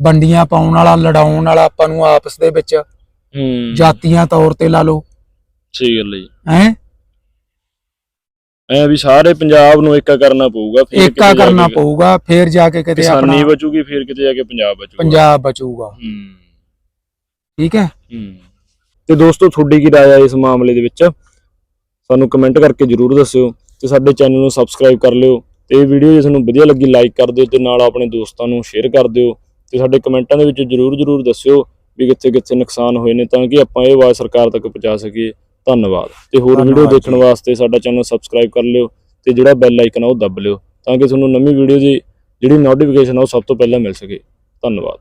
Speaker 1: ਵੰਡੀਆਂ ਪਾਉਣ ਵਾਲਾ ਲੜਾਉਣ ਵਾਲਾ ਆਪਾਂ ਨੂੰ ਆਪਸ ਦੇ ਵਿੱਚ
Speaker 2: ਹੂੰ।
Speaker 1: ਜਾਤੀਆਂ ਤੌਰ ਤੇ ਲਾ ਲਓ।
Speaker 2: ਸਹੀ ਗੱਲ ਹੈ ਜੀ।
Speaker 1: ਹੈ?
Speaker 2: ਐ ਵੀ ਸਾਰੇ ਪੰਜਾਬ ਨੂੰ ਏਕਾ ਕਰਨਾ ਪਊਗਾ ਫਿਰ
Speaker 1: ਏਕਾ ਕਰਨਾ ਪਊਗਾ ਫੇਰ ਜਾ ਕੇ ਕਿਤੇ
Speaker 2: ਕਿਸਾਨੀ
Speaker 1: ਆਪਣਾ
Speaker 2: ਬਚੂਗੀ ਫਿਰ ਕਿਤੇ ਜਾ ਕੇ ਪੰਜਾਬ ਬਚੂਗਾ
Speaker 1: ਪੰਜਾਬ ਬਚੂਗਾ
Speaker 2: ਹੂੰ।
Speaker 1: ਠੀਕ ਹੈ?
Speaker 2: ਹੂੰ। ਤੇ ਦੋਸਤੋ ਤੁਹਾਡੀ ਕੀ ਰਾਏ ਹੈ ਇਸ ਮਾਮਲੇ ਦੇ ਵਿੱਚ? ਸਾਨੂੰ ਕਮੈਂਟ ਕਰਕੇ ਜਰੂਰ ਦੱਸਿਓ ਤੇ ਸਾਡੇ ਚੈਨਲ ਨੂੰ ਸਬਸਕ੍ਰਾਈਬ ਕਰ ਲਿਓ। ਤੇ ਇਹ ਵੀਡੀਓ ਜੇ ਤੁਹਾਨੂੰ ਵਧੀਆ ਲੱਗੀ ਲਾਈਕ ਕਰ ਦਿਓ ਤੇ ਨਾਲ ਆਪਣੇ ਦੋਸਤਾਂ ਨੂੰ ਸ਼ੇਅਰ ਕਰ ਦਿਓ। ਤੇ ਸਾਡੇ ਕਮੈਂਟਾਂ ਦੇ ਵਿੱਚ ਜਰੂਰ ਜਰੂਰ ਦੱਸਿਓ ਵੀ ਕਿੱਥੇ ਕਿੱਥੇ ਨੁਕਸਾਨ ਹੋਏ ਨੇ ਤਾਂ ਕਿ ਆਪਾਂ ਇਹ ਆਵਾਜ਼ ਸਰਕਾਰ ਤੱਕ ਪਹੁੰਚਾ ਸਕੀਏ। ਧੰਨਵਾਦ। ਤੇ ਹੋਰ ਵੀਡੀਓ ਦੇਖਣ ਵਾਸਤੇ ਸਾਡਾ ਚੈਨਲ ਸਬਸਕ੍ਰਾਈਬ ਕਰ ਲਿਓ ਤੇ ਜਿਹੜਾ ਬੈਲ ਆਈਕਨ ਆ ਉਹ ਦੱਬ ਲਿਓ ਤਾਂ ਕਿ ਤੁਹਾਨੂੰ ਨਵੀਂ ਵੀਡੀਓ ਦੀ ਜਿਹੜੀ ਨੋਟੀਫਿਕੇਸ਼ਨ ਆ ਉਹ ਸਭ ਤੋਂ ਪਹਿਲਾਂ ਮਿਲ ਸਕੇ। ਧੰਨਵਾਦ।